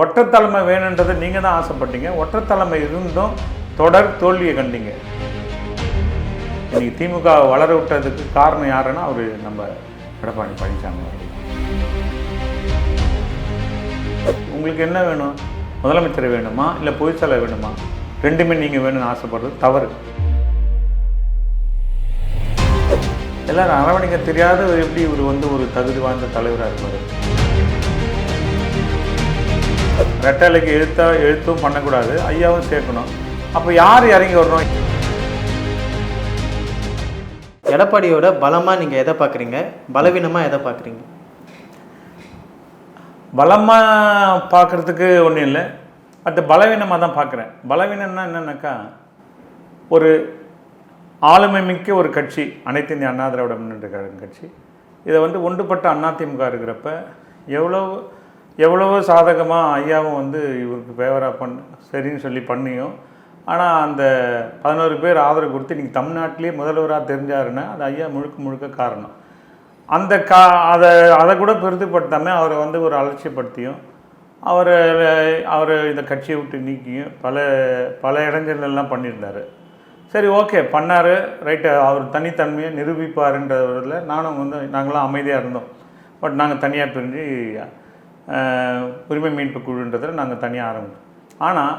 ஒற்றத்தலைமை வேணுன்றதை நீங்கள் தான் ஆசைப்பட்டீங்க. ஒற்றத்தலைமை இருந்தும் தொடர் தோல்வியை கண்டீங்க. இன்னைக்கு திமுக வளர விட்டதுக்கு காரணம் யாருன்னா அவர் நம்ம எடப்பாடி பழனிசாமி உங்களுக்கு என்ன வேணும்? முதலமைச்சர் வேணுமா? இல்லை பொதுச்செயலர் வேணுமா? ரெண்டுமே நீங்கள் வேணும்னு ஆசைப்படுறது தவறு. எல்லாரும் அரவணைக்க தெரியாத எப்படி இவர் வந்து ஒரு தகுதி வாய்ந்த தலைவராக இருப்பார்? ரெட்டலைக்கு எழுத்தா எழுத்தும் பண்ணக்கூடாது ஐயாவும் சேர்க்கணும். அப்போ யார் இறங்கி வரணும்? எடப்பாடியோட பலமாக நீங்கள் எதை பார்க்குறீங்க பலவீனமாக எதை பார்க்குறீங்க பலமாக பார்க்குறதுக்கு ஒன்றும் இல்லை. பட் பலவீனமாக தான் பார்க்குறேன் பலவீனம்னா என்னன்னாக்கா ஒரு ஆளுமை மிக்க ஒரு கட்சி அனைத்து இந்திய அண்ணா திராவிட முன்னேற்ற கழகம் கட்சி. இதை வந்து ஒன்றுபட்ட அதிமுக இருக்கிறப்ப எவ்வளோ எவ்வளவோ சாதகமாக ஐயாவும் வந்து இவருக்கு ஃபேவராக பண் சரின்னு சொல்லி பண்ணியும். ஆனால் அந்த பதினோரு பேர் ஆதரவு கொடுத்து இன்றைக்கி தமிழ்நாட்டிலே முதல்வராக தெரிஞ்சாருன்னா அது ஐயா முழுக்க முழுக்க காரணம். அந்த கா அதை அதை கூட பெருதுப்படுத்தாமல் அவரை வந்து ஒரு அலட்சியப்படுத்தியும் அவரை அவர் இந்த கட்சியை விட்டு நீக்கியும் பல பல இடங்கள்லாம் பண்ணியிருந்தார். சரி ஓகே பண்ணார். ரைட்டு அவர் தனித்தன்மையை நிரூபிப்பாருன்றதில் நானும் வந்து நாங்களாம் அமைதியாக இருந்தோம். பட் நாங்கள் தனியாக பிரிஞ்சு உரிமை மீட்பு குழுன்றதில் நாங்கள் தனியாக ஆரம்பித்தோம். ஆனால்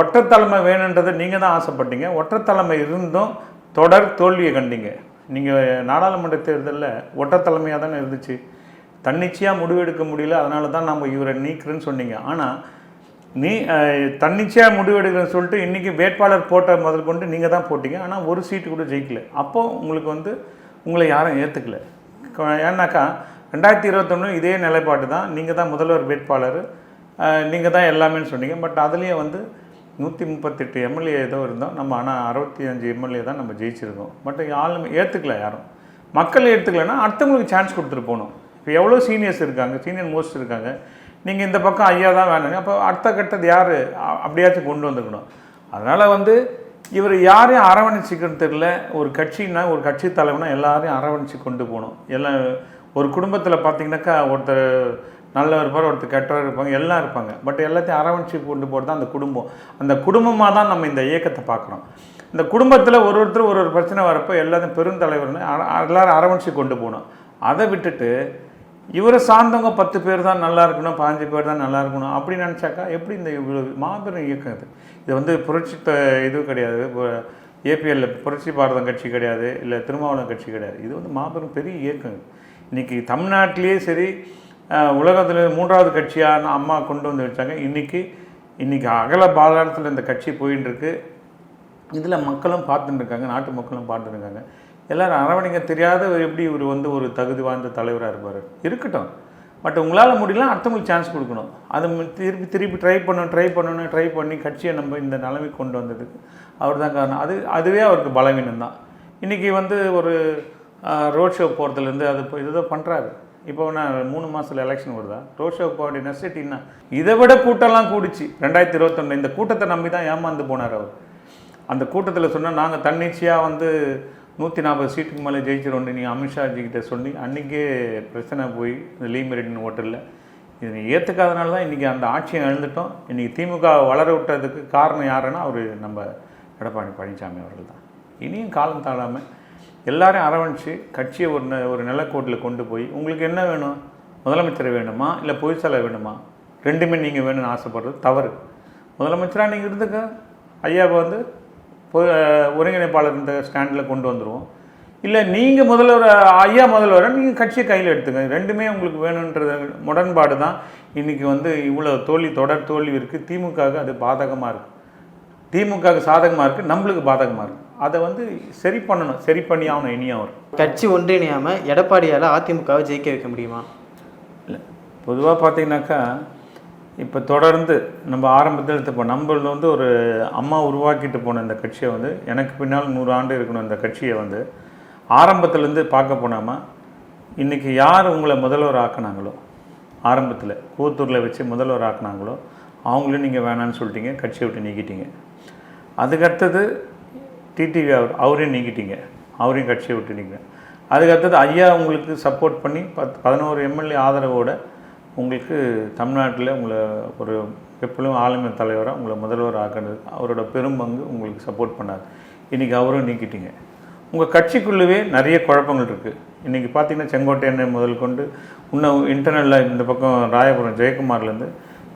ஒற்றத்தலைமை வேணுன்றதை நீங்கள் தான் ஆசைப்பட்டீங்க. ஒற்றத்தலைமை இருந்தும் தொடர் தோல்வியை கண்டிங்க. நீங்கள் நாடாளுமன்ற தேர்தலில் ஒற்றத்தலைமையாக தானே இருந்துச்சு. தன்னிச்சையாக முடிவெடுக்க முடியல அதனால தான் நம்ம இவரை நீக்கிறேன்னு சொன்னீங்க. ஆனால் நீ தன்னிச்சையாக முடிவெடுக்கிறேன்னு சொல்லிட்டு இன்றைக்கி வேட்பாளர் போட்ட முதல் கொண்டு நீங்கள் தான் போட்டீங்க. ஆனால் ஒரு சீட்டு கூட ஜெயிக்கல. அப்போது உங்களுக்கு வந்து உங்களை யாரும் ஏற்றுக்கல ஏன்னாக்கா ரெண்டாயிரத்தி இருபத்தொன்று இதே நிலைப்பாடு தான். நீங்கள் தான் முதல்வர் வேட்பாளர். நீங்கள் தான் எல்லாமேன்னு சொன்னீங்க. பட் அதுலேயே வந்து நூற்றி முப்பத்தெட்டு எம்எல்ஏ ஏதோ இருந்தோம். நம்ம ஆனால் அறுபத்தி அஞ்சு எம்எல்ஏ தான் நம்ம ஜெயிச்சிருக்கோம் பட் ஆளுமே ஏற்றுக்கல யாரும். மக்கள் ஏற்றுக்கலைன்னா அடுத்தவங்களுக்கு சான்ஸ் கொடுத்துட்டு போகணும். இப்போ எவ்வளோ சீனியர்ஸ் இருக்காங்க? சீனியர் மோஸ்ட் இருக்காங்க. நீங்கள் இந்த பக்கம் ஐயா தான் வேணுங்க அப்போ அடுத்த கட்டது யார்? அப்படியாச்சும் கொண்டு வந்துக்கணும். அதனால் வந்து இவர் யாரையும் அரவணைச்சிக்கணும் தெரியல. ஒரு கட்சின்னா ஒரு கட்சி தலைவனா எல்லாரையும் அரவணைச்சு கொண்டு போகணும். எல்லாம் ஒரு குடும்பத்தில் பார்த்தீங்கன்னாக்கா ஒருத்தர் நல்லவர் இருப்பார் ஒருத்தர் கெட்டவர் இருப்பாங்க எல்லாம் இருப்பாங்க. பட் எல்லாத்தையும் அரவணைச்சி கொண்டு போகிறது தான் அந்த குடும்பம். அந்த குடும்பமாக தான் நம்ம இந்த இயக்கத்தை பார்க்குறோம் இந்த குடும்பத்தில் ஒரு ஒருத்தர் ஒரு ஒரு பிரச்சனை வரப்போ எல்லாத்தையும் பெருந்தலைவர்னு எல்லோரும் எல்லாரும் கொண்டு போகணும். அதை விட்டுட்டு இவரை சார்ந்தவங்க பத்து பேர் தான் நல்லா இருக்கணும் பாஞ்சு பேர் தான் நல்லா இருக்கணும் அப்படி நினச்சாக்கா எப்படி இந்த இவ்வளோ மாபெரும் இயக்கம் இது? இது வந்து புரட்சி இது கிடையாது. ஏபிஎல்ல புரட்சி பாரதம் கட்சி கிடையாது இல்லை திருமாவளம் கட்சி கிடையாது. இது வந்து மாபெரும் பெரிய இயக்கம் இன்றைக்கி தமிழ்நாட்டிலேயே சரி உலகத்தில் மூன்றாவது கட்சியான அம்மா கொண்டு வந்து வச்சாங்க. இன்றைக்கி இன்றைக்கி அகல பாதாளத்தில் இந்த கட்சி போயின்னு இருக்கு இதில் மக்களும் பார்த்துட்டு இருக்காங்க நாட்டு மக்களும் பார்த்துட்டு இருக்காங்க எல்லாரும் அரவணைக்க தெரியாத எப்படி இவர் வந்து ஒரு தகுதி வாய்ந்த தலைவராக இருப்பார்? இருக்கட்டும். பட் உங்களால் முடியல அடுத்தவங்களுக்கு சான்ஸ் கொடுக்கணும். அது திருப்பி திருப்பி ட்ரை பண்ணணும் ட்ரை பண்ணணும் ட்ரை பண்ணி கட்சியை நம்ம இந்த நிலைமைக்கு கொண்டு வந்ததுக்கு அவர் தான் காரணம். அது அதுவே அவருக்கு பலவீனம் தான் இன்றைக்கி வந்து ஒரு ரோட் ஷோ போகிறதுலேருந்து அது இப்போ இதுதான் பண்ணுறாரு இப்போ நான் மூணு மாதத்தில் எலெக்ஷன் வருதா? ரோட் ஷோ போக வேண்டிய இதை விட கூட்டம்லாம் கூடிச்சு. ரெண்டாயிரத்தி இருபத்தொன்று இந்த கூட்டத்தை நம்பி தான் ஏமாந்து போனார் அவர். அந்த கூட்டத்தில் சொன்னால் நாங்கள் தன்னிச்சையாக வந்து நூற்றி நாற்பது சீட்டுக்கு மேலே ஜெயிச்சிரோண்டு நீ அமித்ஷாஜி கிட்ட சொல்லி அன்றைக்கே பிரச்சனை போய் இந்த லீ மெரிடின் ஹோட்டலில் இது நீ ஏற்றுக்காதனால தான் இன்றைக்கி அந்த ஆட்சியை எழுந்துட்டோம் இன்றைக்கி திமுக வளர விட்டதுக்கு காரணம் யாருன்னா அவர் நம்ம எடப்பாடி பழனிசாமி அவர்கள் தான் இனியும் காலம் தாழாமல் எல்லாரையும் அரவணைச்சு கட்சியை ஒரு ஒரு நிலக்கோட்டில் கொண்டு போய் உங்களுக்கு என்ன வேணும்? முதலமைச்சர் வேணுமா? இல்லை பொதுச்செயலர் வேணுமா? ரெண்டுமே நீங்கள் வேணும்னு ஆசைப்படுறது தவறு. முதலமைச்சராக நீங்கள் இருந்துக்க. ஐயாவை வந்து பொ- ஒருங்கிணைப்பாளர் இந்த ஸ்டாண்டில் கொண்டு வந்துடுவோம் இல்லை நீங்கள் முதல்வர் ஐயா முதல்வரை நீங்கள் கட்சியை கையில் எடுத்துங்க ரெண்டுமே உங்களுக்கு வேணுன்றது முரண்பாடு தான். இன்றைக்கி வந்து இவ்வளோ தோல்வி தொடர் தோல்வி இருக்குது திமுகவுக்கு அது பாதகமாக இருக்குது திமுகவுக்கு சாதகமாக இருக்குது நம்மளுக்கு பாதகமாக இருக்குது அதை வந்து சரி பண்ணணும் சரி பண்ணி ஆகணும் இனியும் அவர். கட்சி ஒன்றிணையாமல் எடப்பாடியால் அதிமுகவை ஜெயிக்க வைக்க முடியுமா? இல்லை பொதுவாக பார்த்தீங்கன்னாக்கா இப்போ தொடர்ந்து நம்ம ஆரம்பத்தில் இப்போ நம்மளது வந்து ஒரு அம்மா உருவாக்கிட்டு போன இந்த கட்சியை வந்து எனக்கு பின்னால் நூறு ஆண்டு இருக்கணும் இந்த கட்சியை வந்து ஆரம்பத்துலேருந்து பார்க்க போனாமல் இன்றைக்கி யார் உங்களை முதல்வர் ஆக்குனாங்களோ ஆரம்பத்தில் கூத்தூரில் வச்சு முதல்வர் ஆக்குனாங்களோ அவங்களும் நீங்கள் வேணான்னு சொல்லிட்டீங்க கட்சியை விட்டு நீக்கிட்டீங்க. அதுக்கடுத்தது டிடிவி அவர் அவரையும் நீக்கிட்டீங்க அவரையும் கட்சியை விட்டு நீங்க. அதுக்கடுத்தது ஐயா உங்களுக்கு சப்போர்ட் பண்ணி பத் பதினோரு எம்எல்ஏ ஆதரவோடு உங்களுக்கு தமிழ்நாட்டில் உங்களை ஒரு எப்பொழுதும் ஆளுமை தலைவராக உங்களை முதல்வர் ஆக்கினது அவரோட பெரும் பங்கு உங்களுக்கு சப்போர்ட் பண்ணார். இன்றைக்கி அவரும் நீக்கிட்டீங்க உங்கள் கட்சிக்குள்ளவே நிறைய குழப்பங்கள் இருக்குது இன்றைக்கி பார்த்தீங்கன்னா செங்கோட்டையனை முதல் கொண்டு இன்னும் இன்டர்னலில் இந்த பக்கம் ராயபுரம் ஜெயக்குமார்லேருந்து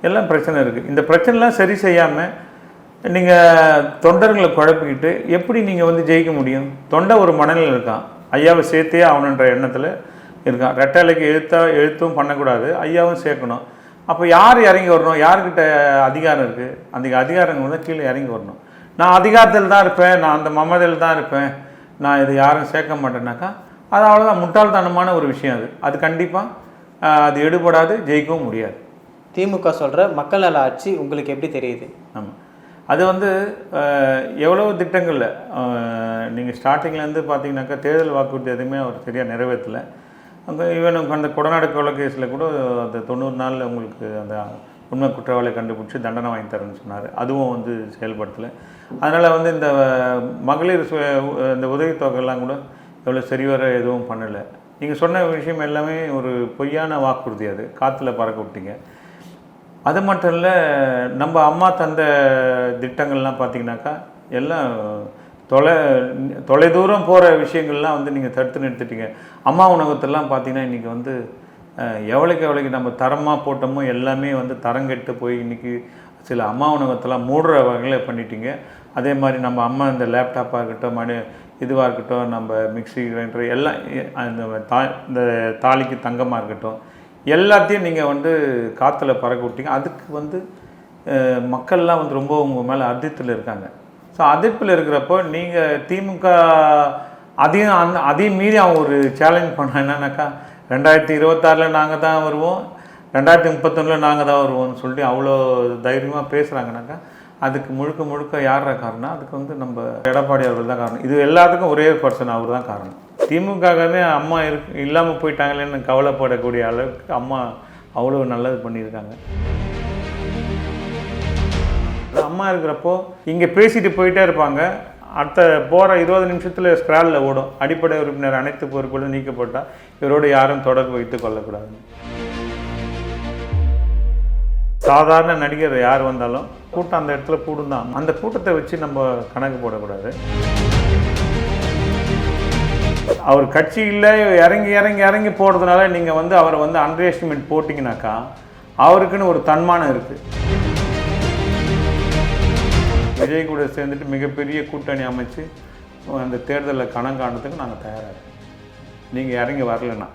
எல்லாம் பிரச்சனை இருக்குது இந்த பிரச்சனைலாம் சரி செய்யாமல் நீங்கள் தொண்டர்களை குழப்பிக்கிட்டு எப்படி நீங்கள் வந்து ஜெயிக்க முடியும்? தொண்டை ஒரு மனநிலை இருக்கான் ஐயாவை சேர்த்தே ஆகணுன்ற எண்ணத்தில் இருக்கான் ரெட்டலைக்கு எழுத்தா எழுத்தும் பண்ணக்கூடாது ஐயாவும் சேர்க்கணும். அப்போ யார் இறங்கி வரணும்? யார்கிட்ட அதிகாரம் இருக்குது அந்த அதிகாரங்கள் வந்து கீழே இறங்கி வரணும். நான் அதிகாரத்தில் தான் இருப்பேன் நான் அந்த மமதில் தான் இருப்பேன். நான் இது யாரும் சேர்க்க மாட்டேன்னாக்கா அது அவ்வளோதான் முட்டாள்தனமான ஒரு விஷயம் அது. அது கண்டிப்பாக அது எடுபடாது ஜெயிக்கவும் முடியாது. திமுக சொல்கிற மக்கள் நல ஆட்சி உங்களுக்கு எப்படி தெரியுது? ஆமாம் அது வந்து எவ்வளோ திட்டங்களில் நீங்கள் ஸ்டார்டிங்லேருந்து பார்த்தீங்கன்னாக்கா தேர்தல் வாக்குறுதி எதுவுமே அவர் சரியாக நிறைவேற்றலை. அங்கே ஈவன் அந்த கொடநாடு கொலை கேஸில் கூட அந்த தொண்ணூறு நாளில் உங்களுக்கு அந்த உண்மை குற்றவாளியை கண்டுபிடிச்சி தண்டனை வாங்கி தரேன்னு சொன்னார். அதுவும் வந்து செயல்படுத்தலை. அதனால் வந்து இந்த மகளிர் சு இந்த உதவித்தொகைலாம் கூட எவ்வளோ சரிவர எதுவும் பண்ணலை. நீங்கள் சொன்ன விஷயம் எல்லாமே ஒரு பொய்யான வாக்குறுதி அது. காற்றுல பறக்க விட்டீங்க. அது மட்டும் இல்லை நம்ம அம்மா தந்த திட்டங்கள்லாம் பார்த்தீங்கன்னாக்கா எல்லாம் தொலை தொலைதூரம் போகிற விஷயங்கள்லாம் வந்து நீங்கள் தடுத்து நிறுத்திட்டீங்க. அம்மா உணவத்தெல்லாம் பார்த்தீங்கன்னா இன்றைக்கி வந்து எவ்வளோக்கு எவ்வளோக்கு நம்ம தரமாக போட்டோமோ எல்லாமே வந்து தரம் கெட்டு போய் இன்றைக்கி சில அம்மா உணவகத்தெல்லாம் மூடுற வகையில் பண்ணிட்டீங்க. அதே மாதிரி நம்ம அம்மா இந்த லேப்டாப்பாக இருக்கட்டும் மணி இதுவாக இருக்கட்டும் நம்ம மிக்ஸி கிரைண்டர் எல்லாம் அந்த தா இந்த தாலிக்கு தங்கமாக இருக்கட்டும் எல்லாத்தையும் நீங்கள் வந்து காற்றுல பறக்க விட்டீங்க. அதுக்கு வந்து மக்கள்லாம் வந்து ரொம்ப உங்கள் மேலே அதிர்த்தில் இருக்காங்க. ஸோ அதிர்ப்பில் இருக்கிறப்போ நீங்கள் திமுக அதையும் அந்த அதையும் மீறி அவன் ஒரு சேலஞ்ச் பண்ண என்னன்னாக்கா ரெண்டாயிரத்தி இருபத்தாறில் நாங்கள் தான் வருவோம். ரெண்டாயிரத்தி முப்பத்தொன்னில் நாங்கள் தான் வருவோம்னு சொல்லிட்டு அவ்வளோ தைரியமாக பேசுகிறாங்கனாக்கா அதுக்கு முழுக்க முழுக்க யாரா காரணம்? அதுக்கு வந்து நம்ம எடப்பாடி அவர்கள் தான் காரணம். இது எல்லாத்துக்கும் ஒரே பர்சன் அவர் தான் காரணம். திமுகவே அம்மா இருக்கு இல்லாமல் போயிட்டாங்களேன்னு கவலைப்படக்கூடிய அளவுக்கு அம்மா அவ்வளோ நல்லது பண்ணியிருக்காங்க. அம்மா இருக்கிறப்போ இங்கே பேசிட்டு போயிட்டே இருப்பாங்க. அடுத்த போகிற இருபது நிமிஷத்தில் ஸ்க்ராலில் ஓடும். அடிப்படை உறுப்பினர் அனைத்து பொறுப்புகளும் நீக்கப்பட்டால் இவரோடு யாரும் தொடர்பு வைத்துக் கொள்ளக்கூடாது. சாதாரண நடிகர் யார் வந்தாலும் கூட்டம் அந்த இடத்துல கூடும் தான் அந்த கூட்டத்தை வச்சு நம்ம கணக்கு போடக்கூடாது. அவர் கட்சியில் இறங்கி இறங்கி இறங்கி போகிறதுனால நீங்கள் வந்து அவரை வந்து அண்டர் எஸ்டிமேட் போட்டிங்கனாக்கா அவருக்குன்னு ஒரு தன்மானம் இருக்குது விஜய் கூட சேர்ந்துட்டு மிகப்பெரிய கூட்டணி அமைச்சு அந்த தேர்தலில் கணக்காணத்துக்கு நாங்கள் தயாராக நீங்கள் இறங்கி வரலன்னா.